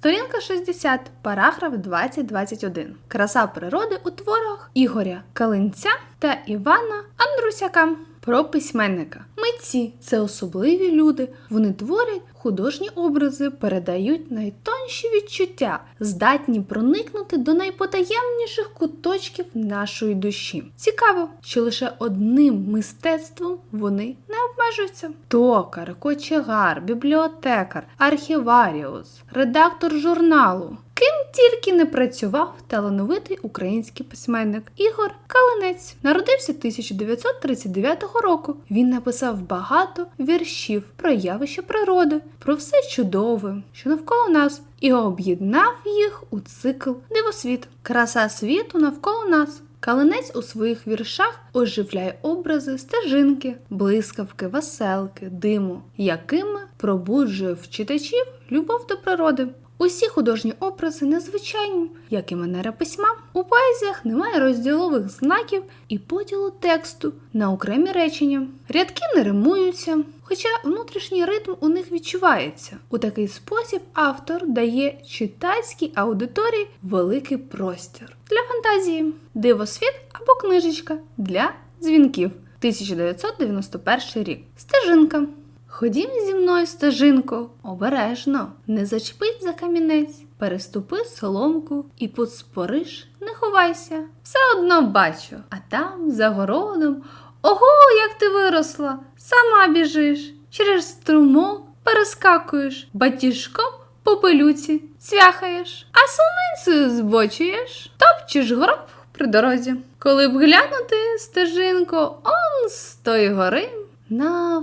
Сторінка 60, параграф 2021. Краса природи у творах Ігоря Калинця та Івана Андрусяка. Про письменника. Митці це особливі люди. Вони творять художні образи, передають найтонші відчуття, здатні проникнути до найпотаємніших куточків нашої душі. Цікаво, що лише одним мистецтвом вони не обмежуються. Токар, кочегар, бібліотекар, архіваріус, редактор журналу. Ким тільки не працював талановитий український письменник Ігор Калинець. Народився 1939 року. Він написав багато віршів про явища природи, про все чудове, що навколо нас, і об'єднав їх у цикл Дивосвіт. Краса світу навколо нас. Калинець у своїх віршах оживляє образи стежинки, блискавки, веселки, диму, якими пробуджує в читачів любов до природи. Усі художні образи незвичайні, як і манера письма. У поезіях немає розділових знаків і поділу тексту на окремі речення. Рядки не римуються, хоча внутрішній ритм у них відчувається. У такий спосіб автор дає читацькій аудиторії великий простір для фантазії, дивосвіт або книжечка для дзвінків. 1991 рік. Стежинка. Ходім зі мною стежинко, обережно, не зачепись за камінець, переступи соломку і подспориш, не ховайся. Все одно бачу, а там, за городом, ого, як ти виросла, сама біжиш, через струмок перескакуєш, батіжком по пилюці цвяхаєш, а суницею збочуєш, топчеш гроб при дорозі. Коли б глянути стежинко, он з тої гори на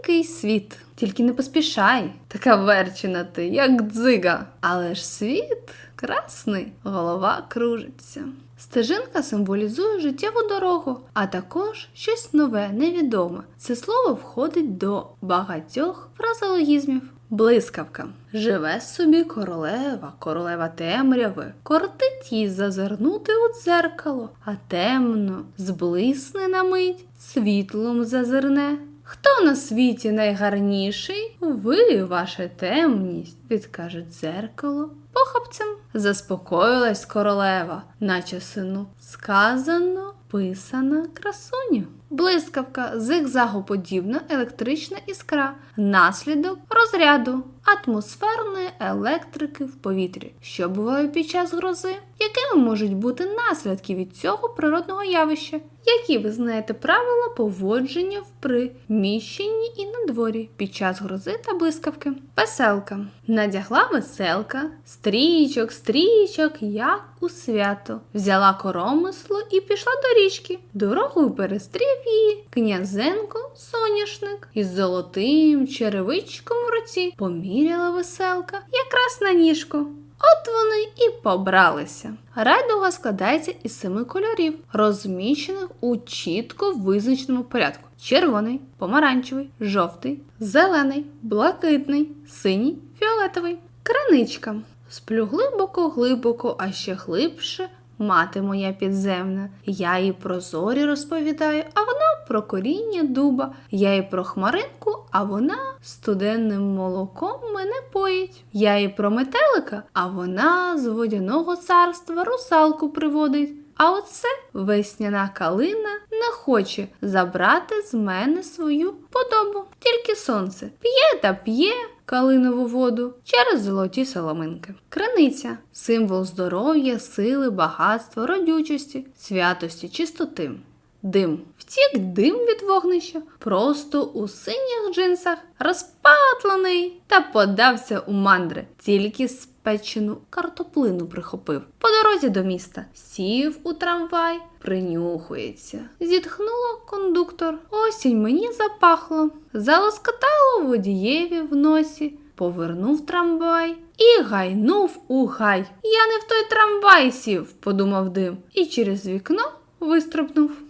всенький світ. Тільки не поспішай, така верчина ти, як дзига. Але ж світ красний, голова кружиться. Стежинка символізує життєву дорогу, а також щось нове, невідоме. Це слово входить до багатьох фразеологізмів. Блискавка. Живе собі королева, королева темряви, кортить їй зазирнути у дзеркало, а темно зблисне на мить, світлом зазирне. Хто на світі найгарніший? Ви, ваша темність, відкаже дзеркало похапцем. Заспокоїлась королева, наче сину сказано, писана красуню. Блискавка, зигзагоподібна електрична іскра, наслідок розряду атмосферної електрики в повітрі, що буває під час грози, якими можуть бути наслідки від цього природного явища, які ви знаєте правила поводження в приміщенні і на дворі під час грози та блискавки. Веселка. Надягла веселка, стрічок, стрічок, як у свято, взяла коромисло і пішла до річки. Дорогою перестрів її князенко соняшник із золотим черевичком руці. Поміряла веселка якраз на ніжку. От вони і побралися. Райдуга складається із семи кольорів, розміщених у чітко визначеному порядку: червоний, помаранчевий, жовтий, зелений, блакитний, синій, фіолетовий. Криничка. Сплю глибоко, глибоко, а ще глибше. Мати моя підземна, я їй про зорі розповідаю, а вона про коріння дуба, я їй про хмаринку, а вона студенним молоком мене поїть. Я їй про метелика, а вона з водяного царства русалку приводить. А оце весняна калина не хоче забрати з мене свою подобу. Тільки сонце п'є та п'є калинову воду через золоті соломинки. Криниця символ здоров'я, сили, багатства, родючості, святості, чистоти. Дим. Втік дим від вогнища, просто у синіх джинсах, розпатлений та подався у мандри, тільки спечену картоплину прихопив. По дорозі до міста сів у трамвай, принюхується. Зітхнула кондуктор. Осінь мені запахло, залоскотало водієві в носі. Повернув трамвай і гайнув у гай. Я не в той трамвай сів, подумав дим, і через вікно вистрибнув.